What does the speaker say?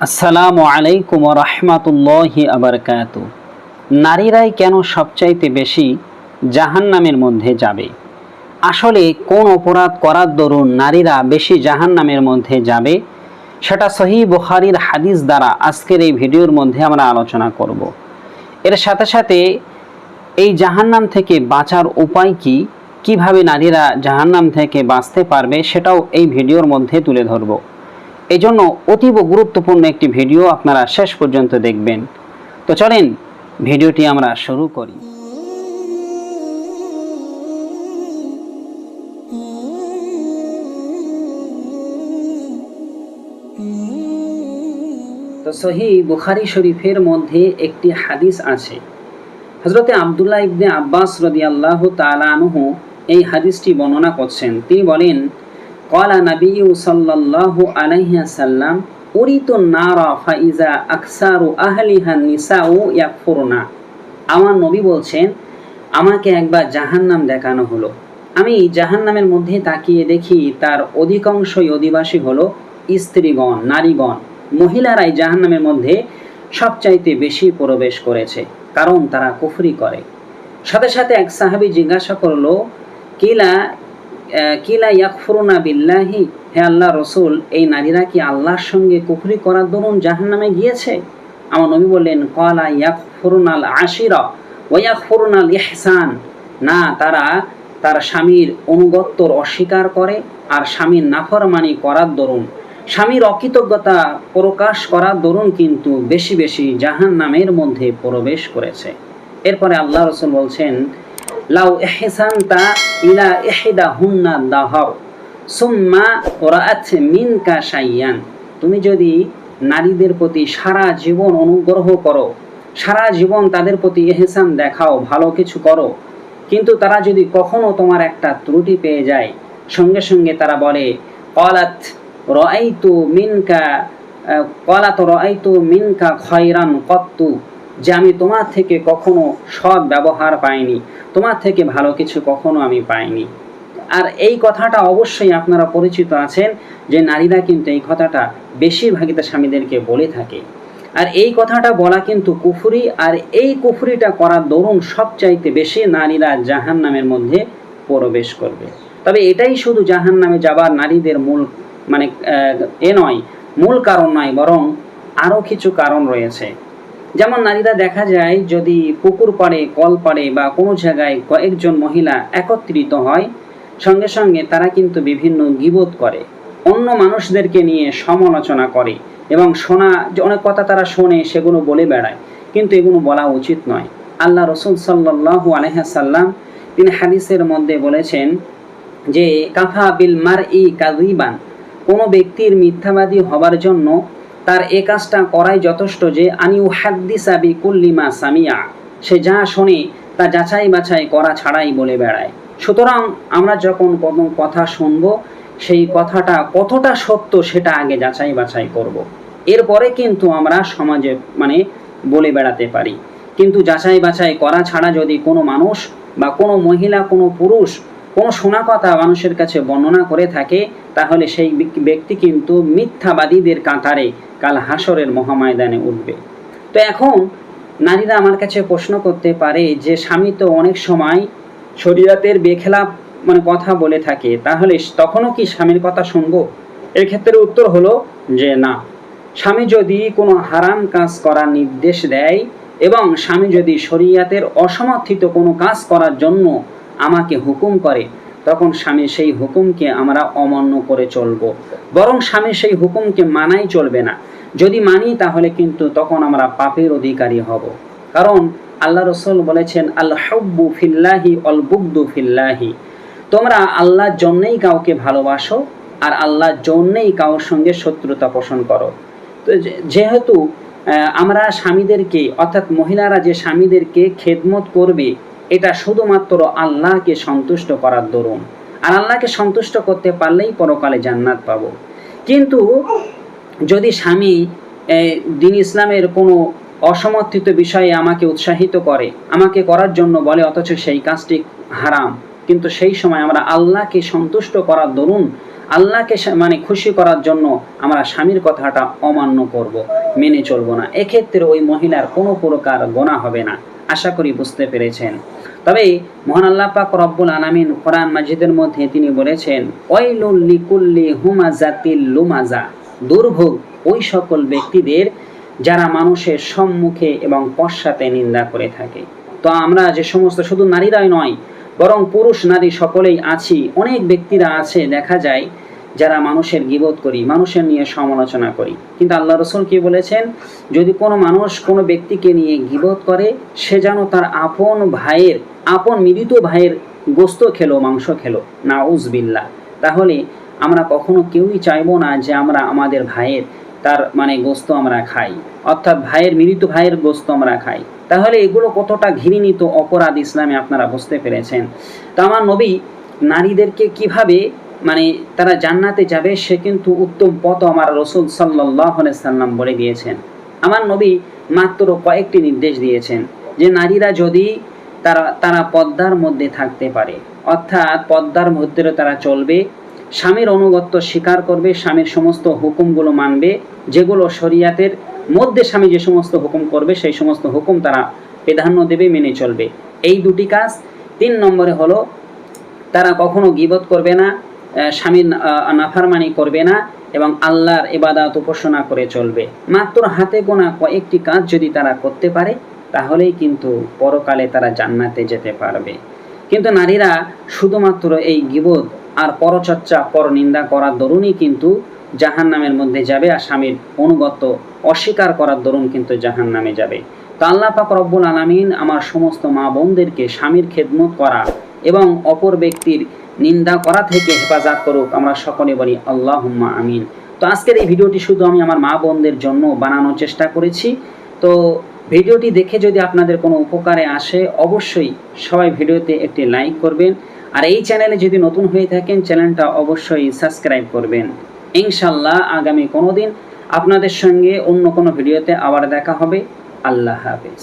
আসসালামু আলাইকুম রহমাতুল্লাহি আবরকাত নারীরাই কেন সবচাইতে বেশি জাহান্নামের মধ্যে যাবে? আসলে কোন অপরাধ করার দরুন নারীরা বেশি জাহান্নামের মধ্যে যাবে? সেটা সহি বুখারির হাদিস দ্বারা আজকের এই ভিডিওর মধ্যে আমরা আলোচনা করব। এর সাথে সাথে এই জাহান্নাম থেকে বাঁচার উপায় কি? কীভাবে নারীরা জাহান্নাম থেকে বাঁচতে পারবে? সেটাও এই ভিডিওর মধ্যে তুলে ধরব। এই জন্য অতীব গুরুত্বপূর্ণ একটি ভিডিও আপনারা শেষ পর্যন্ত দেখবেন। তো চলেন, ভিডিওটি আমরা শুরু করি। তো সহি বুখারি শরীফের মধ্যে একটি হাদিস আছে। হজরতে আবদুল্লাহ ইবনে আব্বাস রদি আল্লাহ তালানহু এই হাদিসটি বর্ণনা করছেন। তিনি বলেন কলা নবী সাল্লাল্লাহু আলাইহি সাল্লাম উরিত নারা ফাইজা আকসারু আহলিহা নিসাউ ইয়াকফুরনা আমার নবী বলছেন, আমাকে একবার জাহান্নাম দেখানো হলো। আমি জাহান্নামের মধ্যে তাকিয়ে দেখি তার অধিকাংশই অধিবাসী হলো স্ত্রীগণ, নারীগণ। মহিলারাই জাহান্নামের মধ্যে সবচাইতে বেশি প্রবেশ করেছে, কারণ তারা কুফরি করে। সাথে সাথে এক সাহাবি জিজ্ঞাসা করল, কিলা কিলা ইয়াকফুরুনা বিল্লাহি? হে আল্লাহ রসুল, এই নারীরা কি আল্লাহর সঙ্গে কুফরি করার দরুন জাহান্নামে গিয়েছে? আমার নবী বললেন কলা ইয়াকফুরুনাল আশিরা ওয়াকফুরুনাল ইহসান। না, তারা তার স্বামীর অনুগত্যর অস্বীকার করে আর স্বামীর নাফরমানি করার দরুন। স্বামীর অকৃতজ্ঞতা প্রকাশ করার দরুন কিন্তু বেশি বেশি জাহান নামের মধ্যে প্রবেশ করেছে। এরপরে আল্লাহ রসুল বলছেন লাউ এহসানতা ইলা এহিদা হুন্না দাহাও সুম্মা রাআত মিনকা শাইয়ান। তুমি যদি নারীদের প্রতি সারা জীবন অনুগ্রহ করো, সারা জীবন তাদের প্রতি এহসান দেখাও, ভালো কিছু করো, কিন্তু তারা যদি কখনো তোমার একটা ত্রুটি পেয়ে যায়, সঙ্গে সঙ্গে তারা বলে, কলাত রআইতু মিনকা কলাত রআইতু মিনকা খয়রান কত্তু। যে আমি তোমার থেকে কখনো সৎ ব্যবহার পাইনি, তোমার থেকে ভালো কিছু কখনো আমি পাইনি। আর এই কথাটা অবশ্যই আপনারা পরিচিত আছেন যে নারীরা কিন্তু এই কথাটা বেশিরভাগই তার স্বামীদেরকে বলে থাকে। আর এই কথাটা বলা কিন্তু কুফুরি, আর এই কুফুরিটা করার দরুন সবচাইতে বেশি নারীরা জাহান নামের মধ্যে প্রবেশ করবে। তবে এটাই শুধু জাহান নামে যাবার নারীদের মূল মানে এ নয়, মূল কারণ নয়, বরং আরও কিছু কারণ রয়েছে। যেমন নারীরা দেখা যায় যদি পুকুর পাড়ে, কল পাড়ে বা কোনো জায়গায় কয়েকজন মহিলা একত্রিত হয়, সঙ্গে সঙ্গে তারা কিন্তু বিভিন্ন গিবোধ করে। অন্য মানুষদেরকে নিয়ে সমালোচনা করে এবং শোনা, যে অনেক কথা তারা শোনে, সেগুলো বলে বেড়ায়। কিন্তু এগুলো বলা উচিত নয়। আল্লাহ রসুল সাল্লাহু আলহাসাল্লাম তিনি হাদিসের মধ্যে বলেছেন যে, কাফা বিল মার ই কাজিবান কোনো ব্যক্তির মিথ্যাবাদী হবার জন্য তার এ কাজটা করাই যথেষ্ট যে আনিউ হাদ্দিসা কুল্লিমা সামিয়া। সে যা শোনে তা যাচাই বাছাই করা ছাড়াই বলে বেড়ায়। সুতরাং আমরা যখন কোনো কথা শুনব, সেই কথাটা কতটা সত্য সেটা আগে যাচাই বাছাই করব। এরপরে কিন্তু আমরা সমাজে মানে বলে বেড়াতে পারি। কিন্তু যাচাই বাছাই করা ছাড়া যদি কোনো মানুষ বা কোনো মহিলা, কোনো পুরুষ কোনো শোনা কথা মানুষের কাছে বর্ণনা করে থাকে, তাহলে সেই ব্যক্তি- কিন্তু মিথ্যাবাদীদের কাঁটারে কাল হাসরের মহাময়দানে উঠবে। তো এখন নারীরা আমার কাছে প্রশ্ন করতে পারে যে, স্বামী তো অনেক সময় শরীয়তের বেখেলাপ মানে কথা বলে থাকে, তাহলে তখনও কি স্বামীর কথা শুনব? এর ক্ষেত্রে উত্তর হলো যে, না। স্বামী যদি কোনো হারাম কাজ করার নির্দেশ দেয় এবং স্বামী যদি শরীয়তের অসমর্থিত কোনো কাজ করার জন্য আমাকে হুকুম করে, তখন স্বামী সেই হুকুমকে আমরা অমান্য করে চলব। বরং স্বামী সেই হুকুমকে মানাই চলবে না। যদি মানি, তাহলে কিন্তু তখন আমরা পাপের অধিকারী হব। কারণ আল্লাহ রসুল বলেছেন আল হব্বু ফিল্লাহি অল বুগদু ফিল্লাহি। তোমরা আল্লাহর জন্যেই কাউকে ভালোবাসো আর আল্লাহর জন্যেই কাউর সঙ্গে শত্রুতা পোষণ করো। তো যেহেতু আমরা স্বামীদেরকে, অর্থাৎ মহিলারা যে স্বামীদেরকে খেদমত করবে এটা শুধুমাত্র আল্লাহকে সন্তুষ্ট করার দরুন। আর আল্লাহকে সন্তুষ্ট করতে পারলেই পরকালে জান্নাত পাবো। কিন্তু যদি স্বামী দিন ইসলামের কোনো অসমর্থিত বিষয়ে আমাকে উৎসাহিত করে, আমাকে করার জন্য বলে, অথচ সেই কাজটি হারাম। কিন্তু সেই সময় আমরা আল্লাহকে সন্তুষ্ট করার দরুন, আল্লাহকে মানে খুশি করার জন্য আমরা স্বামীর কথাটা অমান্য করব, মেনে চলবো না। এক্ষেত্রে ওই মহিলার কোনো প্রকার গোনা হবে না। আশা করি বুঝতে পেরেছেন। তবে মহান আল্লাহ পাক রব্বুল আলামিন কোরআন মাজিদের মধ্যে তিনি বলেছেন, ওয়াইলুল লিকুল্লি হুমাজাতিল লুমাজা। দুর্ভোগ ওই সকল ব্যক্তিদের যারা মানুষের সম্মুখে এবং পশ্চাতে নিন্দা করে থাকে। তো আমরা যে সমস্ত শুধু নারীরাই নয়, বরং পুরুষ, নারী সকলেই আছি। অনেক ব্যক্তিরা আছে, দেখা যায় যারা মানুষের গিবোধ করি, মানুষের নিয়ে সমালোচনা করি। কিন্তু আল্লাহ রসুল কি বলেছেন? যদি কোনো মানুষ কোনো ব্যক্তিকে নিয়ে গিবোধ করে, সে যেন তার আপন ভাইয়ের, আপন মৃত ভাইয়ের গোস্ত খেলো, মাংস খেলো। না উজবিল্লা তাহলে আমরা কখনো কেউই চাইব না যে আমরা আমাদের ভাইয়ের তার মানে গোস্ত আমরা খাই, অর্থাৎ ভাইয়ের মৃত ভাইয়ের গোস্ত আমরা খাই। তাহলে এগুলো কতটা ঘৃণিত অপরাধ ইসলামে আপনারা বুঝতে পেরেছেন? তো আমার নবী নারীদেরকে কীভাবে মানে তারা জান্নাতে যাবে, সে কিন্তু উত্তম পথ আমার রসুল সাল্লাম বলে দিয়েছেন। আমার নবী মাত্র কয়েকটি নির্দেশ দিয়েছেন যে নারীরা যদি তারা তারা পদ্মার মধ্যে থাকতে পারে, অর্থাৎ পদ্মার মধ্যে তারা চলবে, স্বামীর অনুগত্য স্বীকার করবে, স্বামীর সমস্ত হুকুমগুলো মানবে, যেগুলো শরিয়াতের মধ্যে স্বামী যে সমস্ত হুকুম করবে, সেই সমস্ত হুকুম তারা প্রাধান্য দেবে, মেনে চলবে। এই দুটি কাজ। তিন নম্বরে হলো, তারা কখনো গিবত করবে না স্বামীর নাফারমানি করবে না এবং আল্লাহর এবাদাত উপাসনা করে চলবে। মাত্র হাতে গোনা কয়েকটি কাজ যদি তারা করতে পারে, তাহলেই কিন্তু পরকালে তারা জান্নাতে যেতে পারবে। কিন্তু নারীরা শুধুমাত্র এই গিবোধ আর পরচর্চা, পরনিন্দা করার দরুনই কিন্তু জাহান নামের মধ্যে যাবে আর স্বামীর অনুগত অস্বীকার করার দরুন কিন্তু জাহান নামে যাবে। তো পাক রব্বুল আলামিন আমার সমস্ত মা বোনদেরকে স্বামীর খেদমত করা এবং অপর ব্যক্তির নিন্দা করা থেকে হেফাজত করুক, আমরা সকলে বলি আল্লাহ আমিন। তো আজকের এই ভিডিওটি শুধু আমি আমার মা বোনদের জন্য বানানোর চেষ্টা করেছি। তো ভিডিওটি দেখে যদি আপনাদের কোনো উপকারে আসে, অবশ্যই সবাই ভিডিওতে একটি লাইক করবেন। আর এই চ্যানেলে যদি নতুন হয়ে থাকেন, চ্যানেলটা অবশ্যই সাবস্ক্রাইব করবেন। ইনশাল্লাহ আগামী কোনো দিন আপনাদের সঙ্গে অন্য কোনো ভিডিওতে আবার দেখা হবে। আল্লাহ হাফেজ।